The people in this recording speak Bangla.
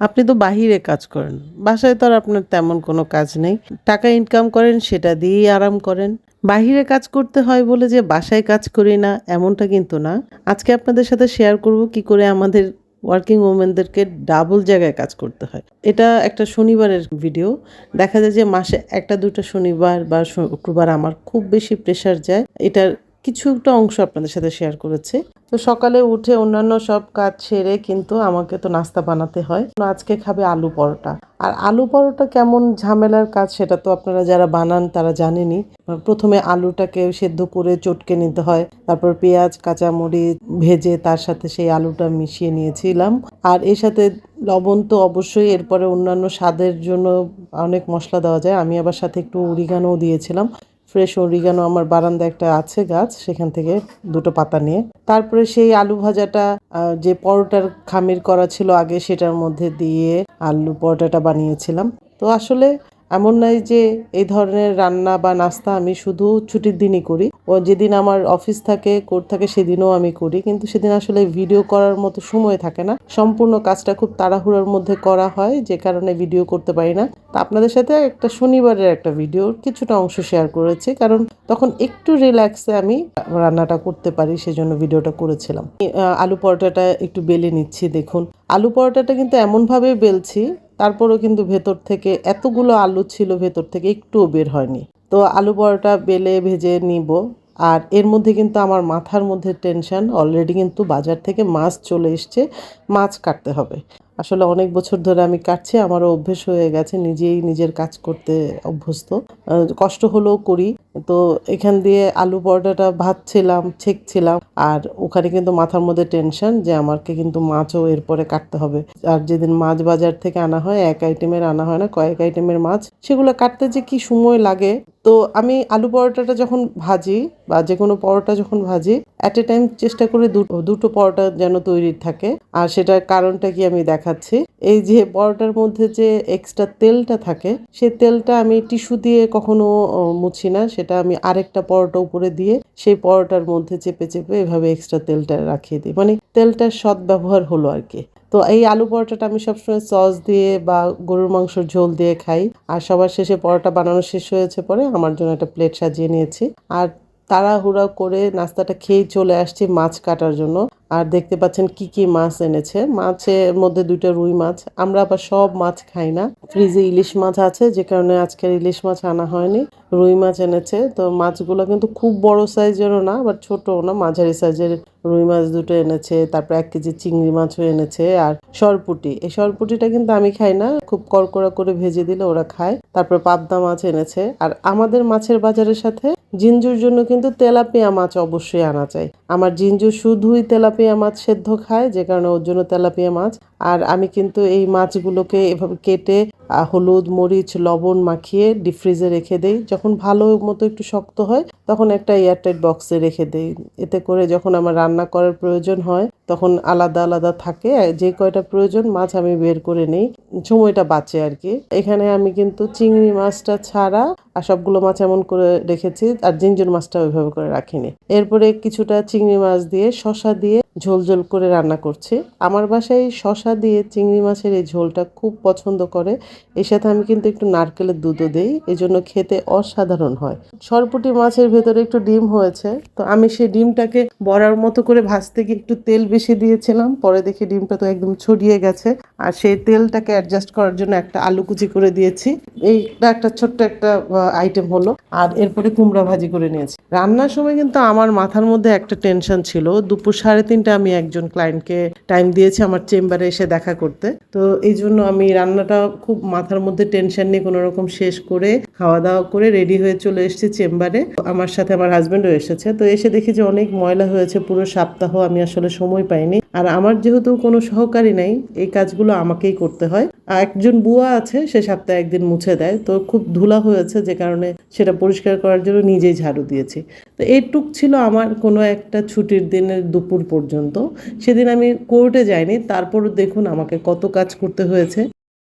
আপনি তো বাহিরে কাজ করেন। বাসায় তো আর আপনার তেমন কোনো কাজ নেই। টাকা ইনকাম করেন, সেটা দিয়েই আরাম করেন। বাহিরে কাজ করতে হয় বলে যে বাসায় কাজ করি না, এমনটা কিন্তু না। আজকে আপনাদের সাথে শেয়ার করব কি করে আমাদের ওয়ার্কিং ওমেনদেরকে ডাবল জায়গায় কাজ করতে হয়। এটা একটা শনিবারের ভিডিও দেখা যায় যে মাসে একটা দুটো শনিবার বা শুক্রবার আমার খুব বেশি প্রেশার যায়। এটার কিছু একটা অংশ আপনাদের সাথে শেয়ার করেছি। তো সকালে উঠে অন্যান্য সব কাজ সেরে কিন্তু আমাকে তো নাস্তা বানাতে হয়। আজকে খাবে আলু পরোটা। আর আলু পরোটা কেমন ঝামেলার কাজ সেটা তো আপনারা যারা বানান তারা জানেনই। প্রথমে আলুটাকে সেদ্ধ করে চটকে নিতে হয়। তারপর পেঁয়াজ, কাঁচামরিচ ভেজে তার সাথে সেই আলুটা মিশিয়ে নিয়েছিলাম। আর এর সাথে লবণ তো অবশ্যই, এরপরে অন্যান্য স্বাদের জন্য অনেক মশলা দেওয়া যায়। আমি আবার সাথে একটু উরিগানোও দিয়েছিলাম। ফ্রেশ অরিগানো আমার বারান্দা একটা আছে গাছ, সেখান থেকে দুটো পাতা নিয়ে। তারপরে সেই আলু ভাজাটা যে পরোটার খামির করা ছিল আগে, সেটার মধ্যে দিয়ে আলু পরোটাটা বানিয়েছিলাম। তো আসলে এমন নয় যে এই ধরনের রান্না বা নাস্তা আমি শুধু ছুটির দিনই করি। যেদিন আমার অফিস থাকে কোর্ট থাকে, সেদিনও আমি করি। কিন্তু সেদিন আসলে ভিডিও করার মতো সময় থাকে না। সম্পূর্ণ কাজটা খুব তাড়াহুড়োর মধ্যে করা হয়, যে কারণে ভিডিও করতে পারি না। তা আপনাদের সাথে একটা শনিবারের একটা ভিডিওর কিছুটা অংশ শেয়ার করেছি। কারণ তখন একটু রিল্যাক্সে আমি রান্নাটা করতে পারি, সেজন্য ভিডিওটা করেছিলাম। আলু পরোটাটা একটু বেলে নিচ্ছি, দেখুন। আলু পরোটাটা কিন্তু এমনভাবে বেলছি, তারপরও কিন্তু ভেতর থেকে এতগুলো আলু ছিল, ভেতর থেকে একটুও বের হয়নি। তো আলু পরোটা বেলে ভেজে নিব। আর এর মধ্যে কিন্তু আমার মাথার মধ্যে টেনশন অলরেডি কিন্তু বাজার থেকে মাছ চলে এসছে, মাছ কাটতে হবে। আসলে অনেক বছর ধরে আমি কাটছি, আমারও অভ্যেস হয়ে গেছে, নিজেই নিজের কাজ করতে অভ্যস্ত। কষ্ট হলেও করি। তো এখান দিয়ে আলু পরোটাটা ভাজছিলাম, ছেঁকছিলাম, আর ওখানে কিন্তু মাথার মধ্যে টেনশন যে আমাকে কিন্তু মাছও এরপরে কাটতে হবে। আর যেদিন মাছ বাজার থেকে আনা হয়, এক আইটেমের আনা হয় না, কয়েক আইটেমের মাছ, সেগুলো কাটতে যে কি সময় লাগে তো আমি আলু পরোটাটা যখন ভাজি বা যে কোনো পরোটা যখন ভাজি অ্যাট এ টাইম চেষ্টা করে দুটো পরোটা যেন তৈরি থাকে। আর সেটার কারণটা কি আমি দেখাচ্ছি। এই যে পরোটার মধ্যে যে এক্সট্রা তেলটা থাকে সেই তেলটা আমি টিস্যু দিয়ে কখনো মুছি না। সেটা আমি আরেকটা পরোটা উপরে দিয়ে সেই পরোটার মধ্যে চেপে চেপে এভাবে এক্সট্রা তেলটা রাখিয়ে দিই। মানে তেলটার সৎ ব্যবহার হলো আর কি। তো এই আলু পরোটাটা আমি সবসময় সস দিয়ে বা গরুর মাংসর ঝোল দিয়ে খাই। আর সবার শেষে পরোটা বানানো শেষ হয়েছে পরে আমার জন্য একটা প্লেট সাজিয়ে নিয়েছি। আর তাড়াহুড়া করে নাস্তাটা খেয়েই চলে আসছি মাছ কাটার জন্য। আর দেখতে পাচ্ছেন কি কি মাছ এনেছে। মাছের মধ্যে দুইটা রুই মাছ। আমরা আবার সব মাছ খাই না। ফ্রিজে ইলিশ মাছ আছে, যে কারণে আজকের ইলিশ মাছ আনা হয়নি। রুই মাছ এনেছে। তো মাছগুলো কিন্তু খুব বড় সাইজেরও না, আবার ছোটও না। মাঝারি সাইজের রুই মাছ দুটো এনেছে, তারপর এক কেজি চিংড়ি মাছও এনেছে, আর সরপুটি। এই সরপুটিটা কিন্তু আমি খাই না। খুব কড়কড়া করে ভেজে দিলে ওরা খায়। তারপর পাবদা মাছ এনেছে। আর আমাদের মাছের বাজারের সাথে জিঞ্জুর জন্য কিন্তু তেলাপিয়া মাছ অবশ্যই আনা চাই আমার জিঞ্জু শুধুই তেলাপিয়া মাছ সেদ্ধ খায়, যে কারণে ওর জন্য তেলাপিয়া মাছ। আর আমি কিন্তু এই মাছগুলোকে এভাবে কেটে হলুদ, মরিচ, লবণ মাখিয়ে ডিপ ফ্রিজে রেখে দেই। যখন ভালো মতো একটু শক্ত হয়, তখন একটা এয়ারটাইট বক্সে রেখে দেই। এতে করে যখন আমার রান্না করার প্রয়োজন হয়, তখন আলাদা আলাদা থাকে। যে কয়টা প্রয়োজন, মাছ আমি বের করে নেই। সময়টা বাঁচে আর কি। এখানে আমি কিন্তু চিংড়ি মাছটা ছাড়া আর সবগুলো মাছ এমন করে রেখেছি, আর জিঞ্জুর মাছটা ওইভাবে করে রাখিনি। এরপরে কিছুটা চিংড়ি মাছ দিয়ে শশা দিয়ে ঝোল ঝোল করে রান্না করছি। আমার বাসায় শশা দিয়ে চিংড়ি মাছের এই ঝোলটা খুব পছন্দ করে। এর সাথে আমি কিন্তু একটু নারকেলের দুধও দেই এই জন্য খেতে অসাধারণ হয়। সরপুটি মাছের ভেতরে একটু ডিম হয়েছে, তো আমি সেই ডিমটাকে বড়ার মতো করে ভাজতে গিয়ে একটু তেল বেশি দিয়েছিলাম, পরে দেখি ডিমটা তো একদম ছড়িয়ে গেছে। আর সেই তেলটাকে অ্যাডজাস্ট করার জন্য একটা আলু কুচি করে দিয়েছি। এইটা একটা ছোট্ট একটা আইটেম হলো। আর এরপরে কুমড়া ভাজি করে নিয়েছি। রান্নার সময় কিন্তু আমার মাথার মধ্যে একটা টেনশন ছিল। দুপুর সাড়ে তিনটা আমি একজন ক্লায়েন্টকে টাইম দিয়েছি আমার চেম্বারে এসে দেখা করতে। তো এই জন্য আমি রান্নাটা খুব মাথার মধ্যে টেনশন নিয়ে কোনো রকম শেষ করে খাওয়া দাওয়া করে রেডি হয়ে চলে এসেছি চেম্বারে আমার সাথে আমার হাজবেন্ডও এসেছে। তো এসে দেখি যে অনেক ময়লা হয়েছে, পুরো সপ্তাহ আমি আসলে সময় পাইনি। আর আমার যেহেতু কোনো সহকারী নাই, এই কাজগুলো আমাকেই করতে হয়। আর একজন বুয়া আছে, সে সপ্তাহে একদিন মুছে দেয়। তো খুব ধুলা হয়েছে, যে কারণে সেটা পরিষ্কার করার জন্য নিজেই ঝাড়ু দিয়েছি। তো এইটুক ছিল আমার কোনো একটা ছুটির দিনের দুপুর পর্যন্ত। সেদিন আমি কোর্টে যাইনি তারপর দেখুন আমাকে কত কাজ করতে হয়েছে।